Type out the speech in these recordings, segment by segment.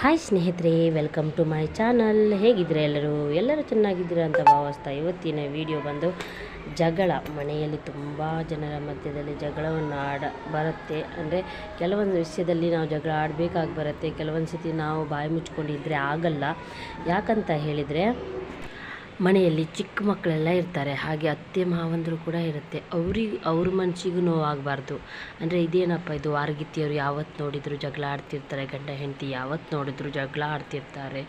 Hi ಸ್ನೇಹಿತರೆ welcome to my channel ಹೇಗಿದ್ದೀರಾ ಎಲ್ಲರೂ? ಎಲ್ಲರೂ ಚೆನ್ನಾಗಿದ್ದೀರಾ ಅಂತ ಭಾವಿಸ್ತಾ ಇವತ್ತಿನ ವಿಡಿಯೋ ಬಂದು ಜಗಳ. ಮನೆಯಲ್ಲಿ ತುಂಬ ಜನರ ಮಧ್ಯದಲ್ಲಿ ಜಗಳವನ್ನು ಆಡ ಬರುತ್ತೆ. ಅಂದರೆ ಕೆಲವೊಂದು ವಿಷಯದಲ್ಲಿ ನಾವು ಜಗಳ ಆಡಬೇಕಾಗಿ ಬರುತ್ತೆ. ಕೆಲವೊಂದು ಸತಿ ನಾವು ಬಾಯಿ ಮುಚ್ಕೊಂಡಿದ್ರೆ ಆಗಲ್ಲ. ಯಾಕಂತ ಹೇಳಿದರೆ ಮನೆಯಲ್ಲಿ ಚಿಕ್ಕ ಮಕ್ಕಳೆಲ್ಲ ಇರ್ತಾರೆ, ಹಾಗೆ ಅತ್ತೆ, ಮಾವಂದಿರು ಕೂಡ ಇರುತ್ತೆ. ಅವ್ರಿಗೆ ಅವ್ರ ಮನಸ್ಸಿಗೂ ನೋವಾಗಬಾರ್ದು. ಅಂದರೆ ಇದೇನಪ್ಪ ಇದು ವಾರಗಿತ್ತಿಯವರು ಯಾವತ್ತು ನೋಡಿದ್ರು ಜಗಳ ಆಡ್ತಿರ್ತಾರೆ, ಗಂಡ, ಹೆಂಡತಿ ಯಾವತ್ತು ನೋಡಿದ್ರು ಜಗಳ ಆಡ್ತಿರ್ತಾರೆ.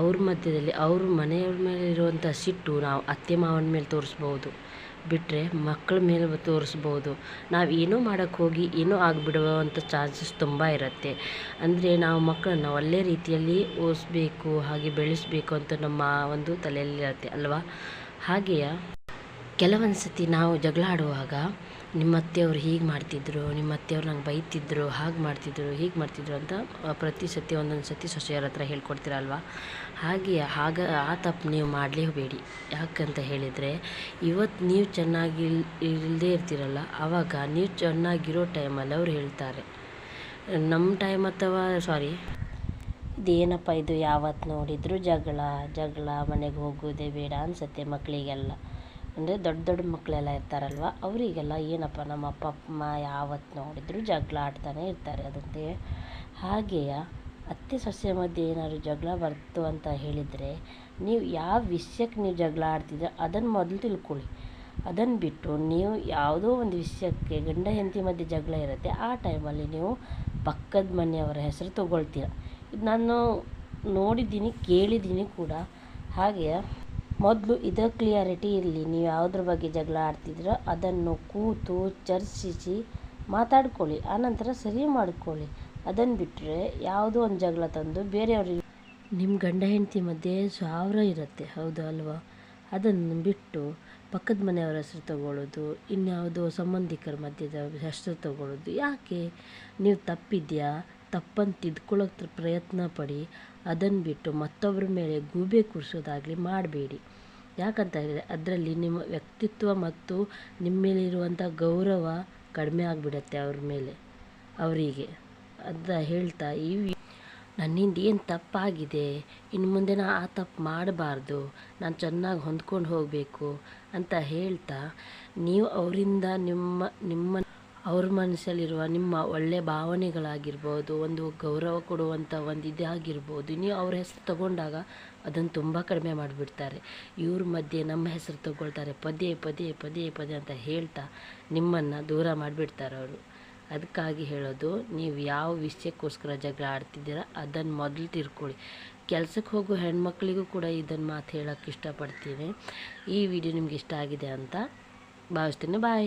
ಅವ್ರ ಮಧ್ಯದಲ್ಲಿ, ಅವ್ರ ಮನೆಯವ್ರ ಮೇಲೆ ಇರುವಂಥ ಸಿಟ್ಟು ನಾವು ಅತ್ತೆ, ಮಾವನ ಮೇಲೆ ತೋರಿಸ್ಬೋದು. ಬಿಟ್ಟರೆ ಮಕ್ಕಳ ಮೇಲೆ ತೋರಿಸ್ಬೋದು. ನಾವು ಏನೋ ಮಾಡೋಕ್ಕೆ ಹೋಗಿ ಏನೋ ಆಗಿಬಿಡುವಂಥ ಚಾನ್ಸಸ್ ತುಂಬ ಇರುತ್ತೆ. ಅಂದರೆ ನಾವು ಮಕ್ಕಳನ್ನ ಒಳ್ಳೆಯ ರೀತಿಯಲ್ಲಿ ಓದಿಸ್ಬೇಕು ಹಾಗೆ ಬೆಳೆಸಬೇಕು ಅಂತ ನಮ್ಮ ಒಂದು ತಲೆಯಲ್ಲಿರುತ್ತೆ ಅಲ್ವಾ? ಹಾಗೆಯೇ? ಕೆಲವೊಂದು ಸತಿ ನಾವು ಜಗಳ ಆಡುವಾಗ ನಿಮ್ಮ ಅತ್ತೆಯವ್ರು ಹೀಗೆ ಮಾಡ್ತಿದ್ದರು ನಿಮ್ಮ ಅತ್ತೆಯವ್ರು ನಂಗೆ ಬೈತಿದ್ರು, ಹಾಗೆ ಮಾಡ್ತಿದ್ದರು ಹೀಗೆ ಮಾಡ್ತಿದ್ದರು ಅಂತ ಪ್ರತಿ ಸತಿ ಒಂದೊಂದು ಸತಿ ಸೊಸೆಯರ ಹತ್ರ ಹೇಳ್ಕೊಡ್ತೀರಲ್ವ? ಹಾಗೆ, ಹಾಗ, ಆ ತಪ್ಪು ನೀವು ಮಾಡಲೇಬೇಡಿ. ಯಾಕಂತ ಹೇಳಿದರೆ ಇವತ್ತು ನೀವು ಚೆನ್ನಾಗಿ ಇಲ್ಲದೇ ಇರ್ತೀರಲ್ಲ ಆವಾಗ ನೀವು ಚೆನ್ನಾಗಿರೋ ಟೈಮಲ್ಲಿ ಅವ್ರು ಹೇಳ್ತಾರೆ. ನಮ್ಮ ಟೈಮ್ ಅಥವಾ, ಸಾರಿ. ಇದೇನಪ್ಪ ಇದು ಯಾವತ್ತು ನೋಡಿದರೂ ಜಗಳ ಜಗಳ, ಮನೆಗೆ ಹೋಗೋದೇ ಬೇಡ ಅನಿಸುತ್ತೆ ಮಕ್ಕಳಿಗೆಲ್ಲ ಅಂದರೆ ದೊಡ್ಡ ದೊಡ್ಡ ಮಕ್ಕಳೆಲ್ಲ ಇರ್ತಾರಲ್ವ, ಅವರಿಗೆಲ್ಲ ಏನಪ್ಪ ನಮ್ಮ ಅಪ್ಪ, ಅಮ್ಮ ಯಾವತ್ತು ನೋಡಿದರೂ ಜಗಳ ಆಡ್ತಾನೆ ಇರ್ತಾರೆ ಅದಂತೆ. ಹಾಗೆಯೇ ಅತ್ತೆ ಸೊಸೆ ಮಧ್ಯೆ ಏನಾದ್ರು ಜಗಳ ಬರ್ತು ಅಂತ ಹೇಳಿದರೆ ನೀವು ಯಾವ ವಿಷಯಕ್ಕೆ ನೀವು ಜಗಳ ಆಡ್ತಿದ್ರೆ ಅದನ್ನು ಮೊದಲು ತಿಳ್ಕೊಳ್ಳಿ. ಅದನ್ನು ಬಿಟ್ಟು ನೀವು ಯಾವುದೋ ಒಂದು ವಿಷಯಕ್ಕೆ ಗಂಡ ಹೆಂಡತಿ ಮಧ್ಯೆ ಜಗಳ ಇರುತ್ತೆ, ಆ ಟೈಮಲ್ಲಿ ನೀವು ಪಕ್ಕದ ಮನೆಯವರ ಹೆಸರು ತಗೊಳ್ತೀರ. ಇದು ನಾನು ನೋಡಿದ್ದೀನಿ, ಕೇಳಿದ್ದೀನಿ ಕೂಡ. ಹಾಗೆ ಮೊದಲು ಇದರ ಕ್ಲಿಯಾರಿಟಿ ಇರಲಿ. ನೀವು ಯಾವುದ್ರ ಬಗ್ಗೆ ಜಗಳ ಆಡ್ತಿದ್ದೀರೋ ಅದನ್ನು ಕೂತು ಚರ್ಚಿಸಿ ಮಾತಾಡ್ಕೊಳ್ಳಿ. ಆನಂತರ ಸರಿ ಮಾಡ್ಕೊಳ್ಳಿ. ಅದನ್ನು ಬಿಟ್ಟರೆ ಯಾವುದೋ ಒಂದು ಜಗಳ ತಂದು ಬೇರೆಯವ್ರಿಗೆ ನಿಮ್ಮ ಗಂಡ ಹೆಂಡತಿ ಮಧ್ಯೆ ಸಾವಿರ ಇರುತ್ತೆ. ಹೌದು ಅಲ್ವಾ? ಅದನ್ನು ಬಿಟ್ಟು ಪಕ್ಕದ ಮನೆಯವರ ಹೆಸರು ತಗೊಳ್ಳೋದು ಇನ್ಯಾವುದೋ ಸಂಬಂಧಿಕರ ಮಧ್ಯದ ಹೆಸರು ತಗೊಳ್ಳೋದು ಯಾಕೆ? ನೀವು ತಪ್ಪಿದೆಯಾ? ತಪ್ಪನ್ನು ತಿದ್ಕೊಳ್ಳೋಕ್ಕೆ ಪ್ರಯತ್ನ ಪಡಿ ಅದನ್ನು ಬಿಟ್ಟು ಮತ್ತೊಬ್ಬರ ಮೇಲೆ ಗೂಬೆ ಕೂರಿಸೋದಾಗಲಿ ಮಾಡಬೇಡಿ. ಯಾಕಂತ ಹೇಳಿದರೆ ಅದರಲ್ಲಿ ನಿಮ್ಮ ವ್ಯಕ್ತಿತ್ವ ಮತ್ತು ನಿಮ್ಮ ಮೇಲಿರುವಂಥ ಗೌರವ ಕಡಿಮೆ ಆಗಿಬಿಡತ್ತೆ ಅವ್ರ ಮೇಲೆ, ಅವರಿಗೆ ಅಂತ ಹೇಳ್ತಾ ಈ ನನ್ನಿಂದ ಏನು ತಪ್ಪಾಗಿದೆ? ಇನ್ನು ಮುಂದೆ ನಾ ಆ ತಪ್ಪು ಮಾಡಬಾರ್ದು, ನಾನು ಚೆನ್ನಾಗಿ ಹೊಂದ್ಕೊಂಡು ಹೋಗಬೇಕು ಅಂತ ಹೇಳ್ತಾ, ನೀವು ಅವರಿಂದ ನಿಮ್ಮ ನಿಮ್ಮ ಅವ್ರ ಮನಸ್ಸಲ್ಲಿರುವ ನಿಮ್ಮ ಒಳ್ಳೆಯ ಭಾವನೆಗಳಾಗಿರ್ಬೋದು, ಒಂದು ಗೌರವ ಕೊಡುವಂಥ ಒಂದು ಇದಾಗಿರ್ಬೋದು ನೀವು ಅವ್ರ ಹೆಸರು ತಗೊಂಡಾಗ ಅದನ್ನು ತುಂಬ ಕಡಿಮೆ ಮಾಡಿಬಿಡ್ತಾರೆ. ಇವ್ರ ಮಧ್ಯೆ ನಮ್ಮ ಹೆಸರು ತಗೊಳ್ತಾರೆ, ಪದೇ ಪದೇ ಪದೇ ಪದೇ ಅಂತ ಹೇಳ್ತಾ ನಿಮ್ಮನ್ನು ದೂರ ಮಾಡಿಬಿಡ್ತಾರೆ ಅವರು. ಅದಕ್ಕಾಗಿ ಹೇಳೋದು, ನೀವು ಯಾವ ವಿಷಯಕ್ಕೋಸ್ಕರ ಜಗಳ ಆಡ್ತಿದ್ದೀರ ಅದನ್ನು ಮೊದಲು ತಿರ್ಕೊಳ್ಳಿ. ಕೆಲಸಕ್ಕೆ ಹೋಗೋ ಹೆಣ್ಮಕ್ಳಿಗೂ ಕೂಡ ಇದನ್ನು ಮಾತು ಹೇಳೋಕ್ಕೆ ಇಷ್ಟಪಡ್ತೀನಿ. ಈ ವಿಡಿಯೋ ನಿಮ್ಗೆ ಇಷ್ಟ ಆಗಿದೆ ಅಂತ ಭಾವಿಸ್ತೀನಿ. ಬಾಯ್.